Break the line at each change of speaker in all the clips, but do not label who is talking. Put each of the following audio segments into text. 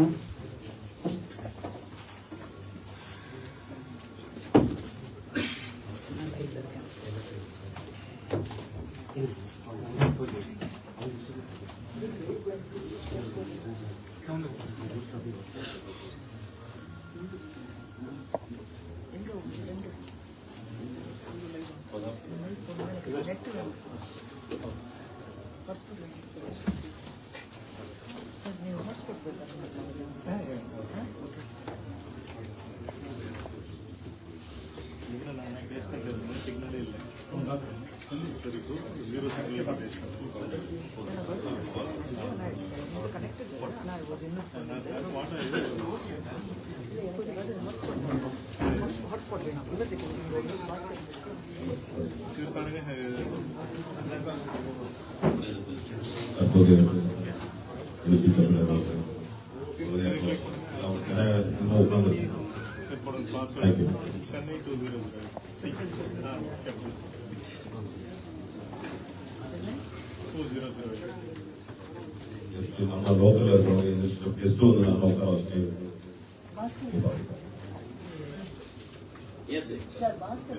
Gracias. Gracias.
ಕೃಷಿ ತಜ್ಞರಾದ Chennai two zero second
two zero zero ಎಷ್ಟು ನಮ್ಮ ಲೋಕಲ್ ಇರ್ಬೋದು ಎಷ್ಟು ಎಷ್ಟು ಒಂದು
ನಮ್ಮ ಲೋಕಲ್ ಅಷ್ಟೇ
Yes, sir. Sir, basket.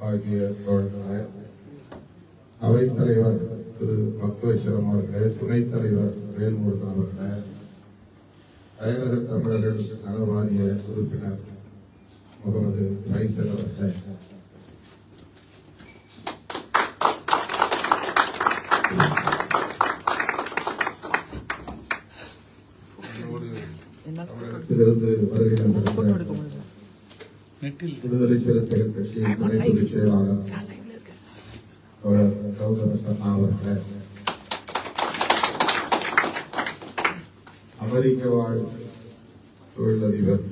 ஆகிய தோழர்களே அவைத் தலைவர் திரு பக்தேஸ்வரம் அவர்களே துணைத் தலைவர் வேல்முருகன் அவர்களே அயலக தமிழர்கள் நல வாரிய உறுப்பினர் முகமது ஃபைசல் அவர்களே. தமிழகத்திலிருந்து வருகை தந்திருக்கிற விடுதலை சிறுத்தைகள் கட்சியின் துணை பொதுச் செயலாளர் தோழர் கௌதம சன்னா அவர்களே அமெரிக்க வாழ் தொழிலதிபர்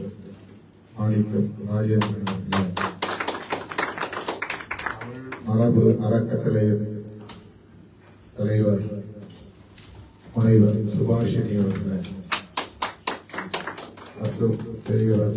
மாணிக்கம் ராஜேந்திரன் அவர்களே. மரபு அறக்கட்டளையின் தலைவர் முனைவர் சுபாஷினி அவர்களே. மற்றும் பெரியவர்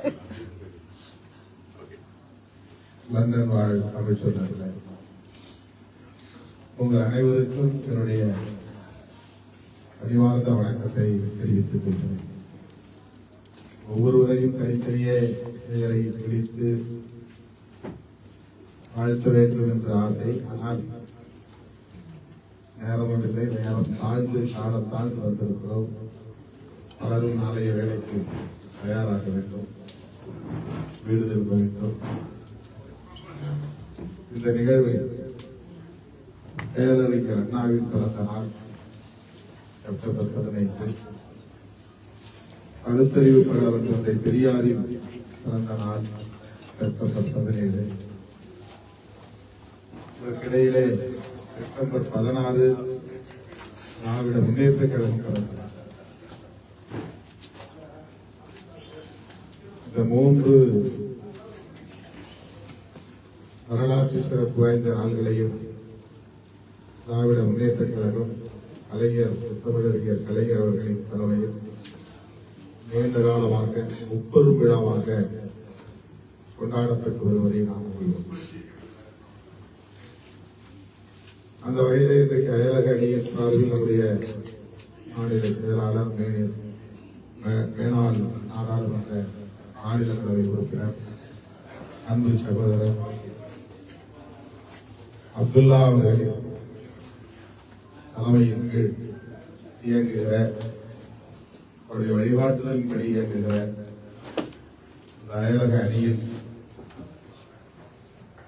லண்டன் வாழ் அமைச்சர்களே உங்கள் அனைவருக்கும் என்னுடைய அறிவார்ந்த வணக்கத்தை தெரிவித்துக் கொள்கிறேன். ஒவ்வொருவரையும் தனித்தனியே பெயரை பிடித்து வாழ்த்த வேண்டும் என்ற ஆசை. ஆனால் நேரம் இல்லை நேரம் தாழ்ந்து காலத்தாழ்ந்து வந்திருக்கிறோம். பலரும் நாளைய வேலைக்கு தயாராக வேண்டும். வீடு திரும்ப வேண்டும் இந்த நிகழ்வு பேரறிஞர் அண்ணாவின் பிறந்த நாள் செப்டம்பர் பதினைந்து கருத்தறிவு பகலவர் தந்தை பெரியாரின் பிறந்த நாள் செப்டம்பர் பதினேழு இதற்கிடையிலே செப்டம்பர் பதினாறு திராவிட முன்னேற்ற கழகம் பிறந்த நாள் இந்த மூன்று வரலாற்று சிறப்பு வாய்ந்த நாள்களையும் திராவிட முன்னேற்ற கழகம் கலைஞர் தமிழறிஞர் கலைஞர் அவர்களின் தலைமையில் நீண்ட காலமாக முப்பெரும் விழாவாக கொண்டாடப்பட்டு வருவதை நாம் கொள்வோம் அந்த வகையில் இன்றைக்கு அயலக அணியின் சார்பில் நம்முடைய மாநில செயலாளர் மேனி- மேனாள் நாடாளுமன்ற மாநிலங்களவை உறுப்பினர் அன்பு சகோதரர் அப்துல்லா அவர்களின் தலைமையின் கீழ் இயங்குகிற அவருடைய வழிகாட்டுதலின்படி இயங்குகிற இந்த அயலக அணியில்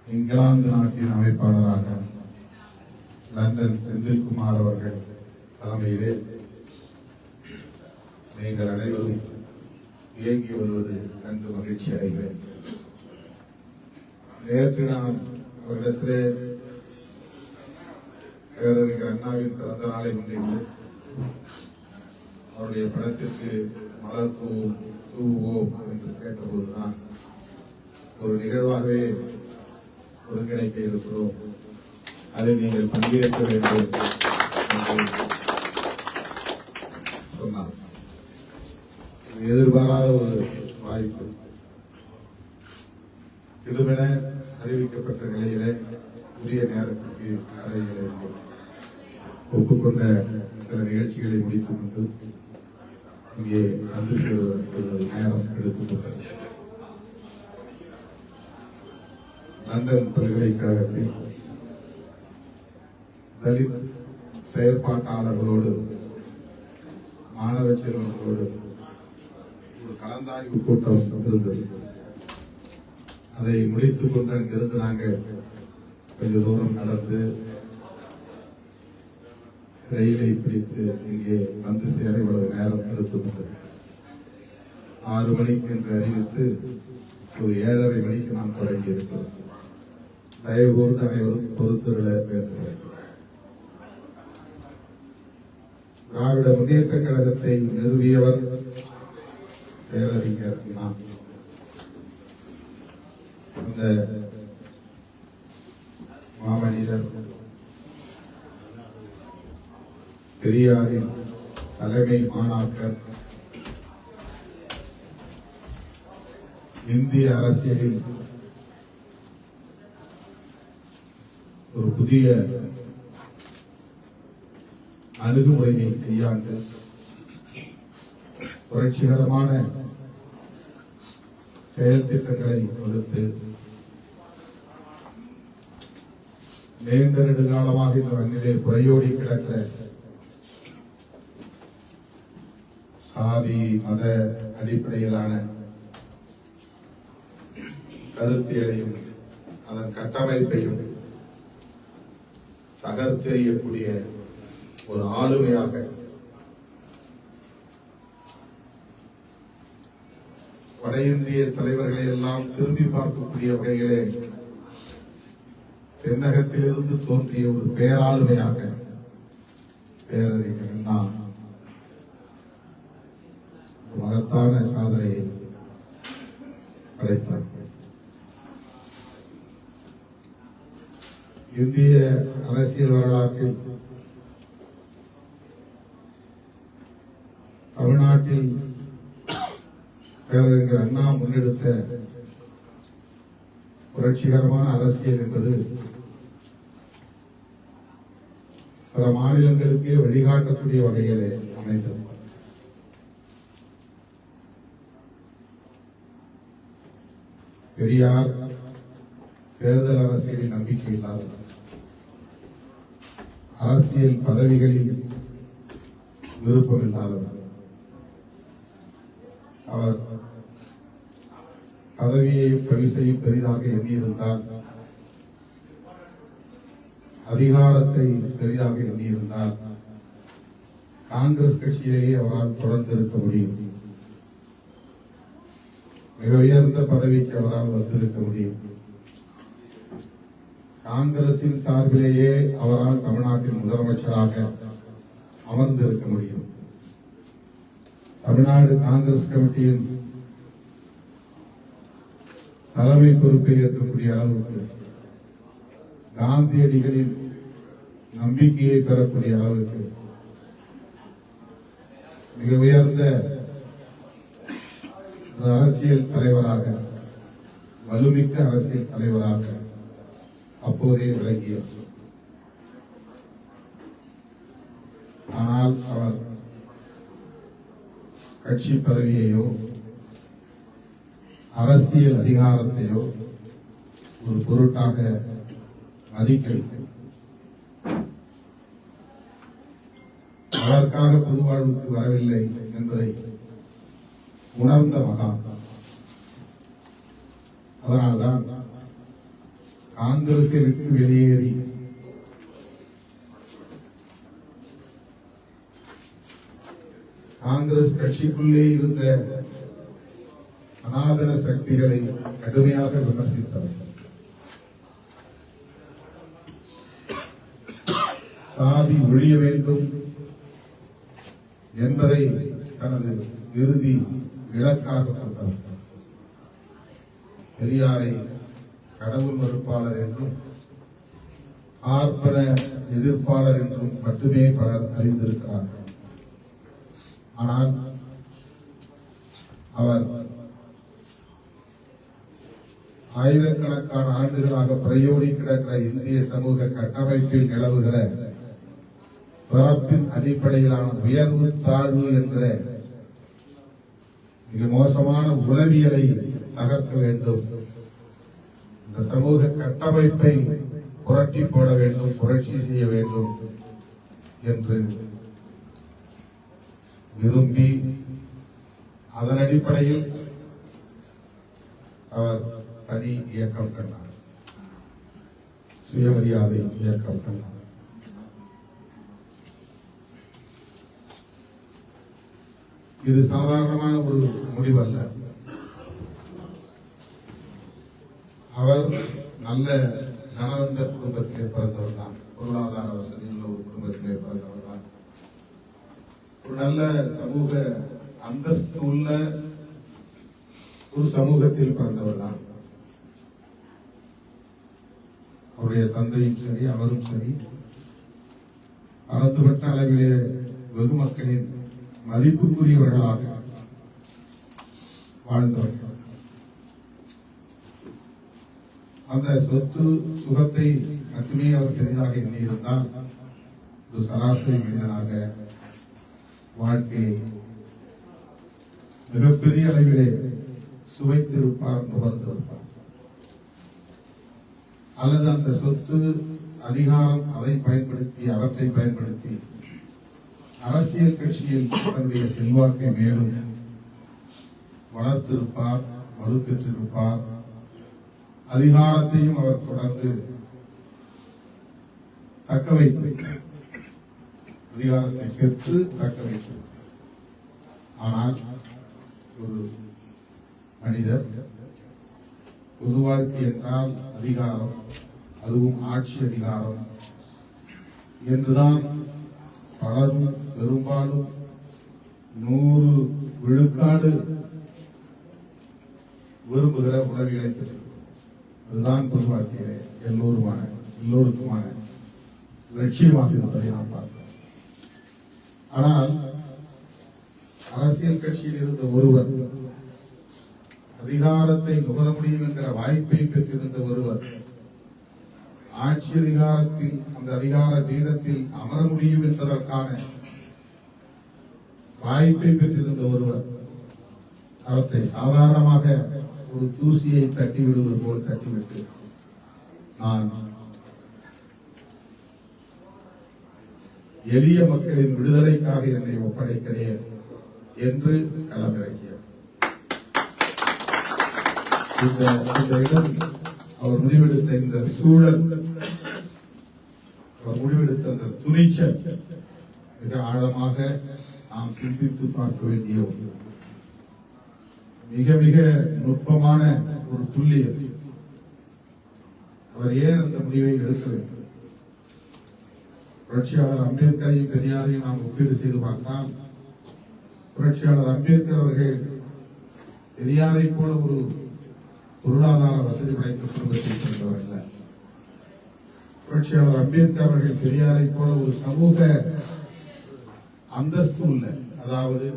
இங்கிலாந்து நாட்டின் அமைப்பாளராக லண்டன் செந்தில்குமார் அவர்கள் தலைமையிலே நீங்கள் அனைவரும் இயங்கி வருவது கண்டு மகிழ்ச்சி அடைகிறேன். நேற்று நான் அவரிடத்திலே பேரறிஞர் அண்ணாவின் பிறந்த நாளை முன்னிட்டு அவருடைய படத்திற்கு மலர் தூவும் தூவுவோம் என்று கேட்டபோதுதான் ஒரு நிகழ்வாகவே ஒருங்கிணைக்க இருக்கிறோம். அதில் நீங்கள் பங்கேற்க வேண்டும் என்று சொன்னார். எதிர்பாராத ஒரு வாய்ப்பு. திடுமென அறிவிக்கப்பட்ட நிலையிலே உரிய நேரத்திற்கு அறைகளை ஒப்புக்கொண்ட சில நிகழ்ச்சிகளை முடித்துக் கொண்டு இங்கே வந்து சேருவதற்கு நேரம் எடுத்துக்கொண்டது. லண்டன் பல்கலைக்கழகத்தில் தலித் செயற்பாட்டாளர்களோடு மாணவ செல்வங்களோடு அந்த கலந்தாய்வு கூட்டம் இருந்தது அதை முடித்துக் கொண்டு அங்கிருந்து நாங்கள் கொஞ்ச தூரம் நடந்து ரயிலை பிடித்து இங்கே வந்து சேர இவ்வளவு நேரம் எடுத்துக்கொண்டது ஆறு மணிக்கு என்று அறிவித்து ஒரு ஏழரை மணிக்கு நாம் தொடங்கி இருக்கிறோம் தயவு கூர்ந்து அனைவரும் பொறுத்துள்ள வேண்டுகிறேன். திராவிட முன்னேற்ற கழகத்தை நிறுவியவர் பேரறிஞர் இந்த அந்த மாமனிதர் பெரியாரின் தலைமை மாணாக்கர் இந்திய அரசியலில் ஒரு புதிய அணுகுமுறையை கையாண்டு புரட்சிகரமான செயல் திட்டங்களை வகுத்து நீண்ட நெடுங்காலமாக இந்த மண்ணிலே புறையோடி கிடக்கிற சாதி மத அடிப்படையிலான கருத்தியலையும் அதன் கட்டமைப்பையும் தகர்த்தெறியக்கூடிய ஒரு ஆளுமையாக வட இந்திய தலைவர்களை எல்லாம் திரும்பி பார்க்கக்கூடிய வகையிலே தென்னகத்திலிருந்து தோன்றிய ஒரு பேராளுமையாக பேரறிஞர் அண்ணா மகத்தான சாதனையை படைத்தார். இந்திய அரசியல் வரலாற்றில் தமிழ்நாட்டில் பேரறிஞர் அண்ணா முன்னெடுத்த புரட்சிகரமான அரசியல் என்பது பிற மாநிலங்களுக்கே வழிகாட்டக்கூடிய வகையிலே அமைந்தது. பெரியார் தேர்தல் அரசியலில் நம்பிக்கை இல்லாதவர். அரசியல் பதவிகளில் விருப்பம் இல்லாதவர். அவர் பதவியையும் பரிசையும் பெரிதாக எண்ணியிருந்தால் அதிகாரத்தை பெரிதாக எண்ணியிருந்தால் காங்கிரஸ் கட்சியிலேயே அவரால் தொடர்ந்து இருக்க முடியும். மிக உயர்ந்த பதவிக்கு அவரால் வந்திருக்க முடியும். காங்கிரசின் சார்பிலேயே அவரால் தமிழ்நாட்டின் முதலமைச்சராக அமர்ந்திருக்க முடியும். தமிழ்நாடு காங்கிரஸ் கமிட்டியின் தலைமை பொறுப்பை ஏற்கக்கூடிய அளவுக்கு காந்தியடிகளின் நம்பிக்கையை பெறக்கூடிய அளவுக்கு மிக உயர்ந்த ஒரு அரசியல் தலைவராக வலுமிக்க அரசியல் தலைவராக அப்போதே விளங்கியவர். ஆனால் அவர் கட்சி பதவியையோ அரசியல் அதிகாரத்தையோ ஒரு பொருட்டாக மதிக்கவில்லை. அதற்காக பொது வாழ்வுக்கு வரவில்லை என்பதை உணர்ந்த மகான் அதனால்தான் காங்கிரஸை விட்டு வெளியேறி காங்கிரஸ் கட்சிக்குள்ளே இருந்த சனாதன சக்திகளை கடுமையாக விமர்சித்தவர். சாதி ஒழிய வேண்டும் என்பதை தனது இறுதி இலக்காக கொண்டவர். பெரியாரை கடவுள் மறுப்பாளர் என்றும் ஆர்ப்பண எதிர்ப்பாளர் என்றும் மட்டுமே பலர் அறிந்திருக்கிறார்கள். ஆனால் அவர் ஆயிரக்கணக்கான ஆண்டுகளாக பிரயோடி கிடக்கிற இந்திய சமூக கட்டமைப்பில் நிலவுகிற பிறப்பின் அடிப்படையிலான உயர்வு தாழ்வு என்ற மிக மோசமான உளவியலை தகர்க்க வேண்டும். இந்த சமூக கட்டமைப்பை புரட்டி போட வேண்டும் புரட்சி செய்ய வேண்டும் என்று விரும்பி அதன் அடிப்படையில் அவர் தனி இயக்கம் கண்டார். சுயமரியாதை இயக்கம் கண்டார். இது சாதாரணமான ஒரு முடிவல்ல. அவர் நல்ல கனவந்த குடும்பத்திலே பிறந்தவர் தான். பொருளாதார வசதி உள்ள ஒரு குடும்பத்திலே பிறந்தவர் தான். நல்ல சமூக அந்தஸ்து உள்ள ஒரு சமூகத்தில் பிறந்தவர் தான். அவருடைய தந்தையும் சரி அவரும் சரி. பரந்துபட்ட அளவிலே வெகு மக்களின் மதிப்புக்குரியவர்களாக வாழ்ந்தவர்கள் அந்த சொத்து சுகத்தை மட்டுமே அவர் பெரிதாக எண்ணியிருந்தால் ஒரு சராசரி மனிதனாக வாழ்க்கையை மிகப்பெரிய அளவிலே சுவைத்திருப்பார் நுகர்ந்திருப்பார் அல்லது அந்த சொத்து அதிகாரம் அதை பயன்படுத்தி அவற்றை பயன்படுத்தி அரசியல் கட்சியில் தன்னுடைய செல்வாக்கை மேலும் வளர்த்திருப்பார் வலுப்பெற்றிருப்பார். அதிகாரத்தையும் அவர் தொடர்ந்து தக்க வைத்திருக்கிறார். அதிகாரத்தை பெற்று தக்க வைத்திருக்கிறார் ஆனால் ஒரு மனிதர் பொது வாழ்க்கை என்றால் அதிகாரம் அதுவும் ஆட்சி அதிகாரம். என்றுதான் பலரும் பெரும்பாலும் நூறு விழுக்காடு விரும்புகிற உளவியலை பெற்றிருக்கிறோம். அதுதான் பொது வாழ்க்கையிலே எல்லோருமான எல்லோருக்குமான லட்சியமாக இருப்பதை நாம் பார்க்கிறோம். ஆனால் அரசியல் கட்சியில் இருந்த ஒருவர் அதிகாரத்தை நுகர முடியும் என்கிற வாய்ப்பை பெற்றிருந்த ஒருவர் ஆட்சி அதிகாரத்தில் அந்த அதிகார பீடத்தில் அமர முடியும் என்பதற்கான வாய்ப்பை பெற்றிருந்த ஒருவர் அவற்றை சாதாரணமாக ஒரு தூசியை தட்டி விடுவது போல் தட்டிவிட்டு நான் எளிய மக்களின் விடுதலைக்காக என்னை ஒப்படைக்கிறேன் என்று களமிறங்கியவர். இந்த இடம் அவர் முடிவெடுத்த இந்த சூழல் அவர் முடிவெடுத்த அந்த துணிச்சல் மிக ஆழமாக நாம் சிந்தித்து பார்க்க வேண்டிய ஒன்று. மிக மிக நுட்பமான ஒரு புள்ளி அவர் ஏன் அந்த முடிவை எடுக்க வேண்டும்? புரட்சியாளர் அம்பேத்கரையும் பெரியாரையும் நாம் ஒப்பீடு செய்து பார்த்தால் புரட்சியாளர் அம்பேத்கர் அவர்கள் பெரியாரை போல ஒரு பொருளாதார வசதி படைத்த குடும்பத்தில் சேர்ந்தவர் அல்ல. புரட்சியாளர் அம்பேத்கர் அவர்கள் பெரியாரை போல ஒரு சமூக அந்தஸ்து உள்ள அதாவது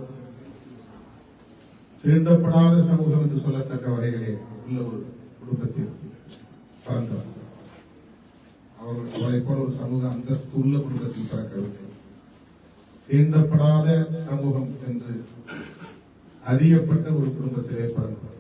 திருண்டப்படாத சமூகம் என்று சொல்லத்தக்க வகைகளே உள்ள ஒரு குடும்பத்தில் பிறந்தவர். அவர் அவரை போல ஒரு சமூக அந்தஸ்து உள்ள குடும்பத்தில் பிறக்கவில்லை தீண்டப்படாத சமூகம் என்று அறியப்பட்ட ஒரு குடும்பத்திலே பிறந்தவர்.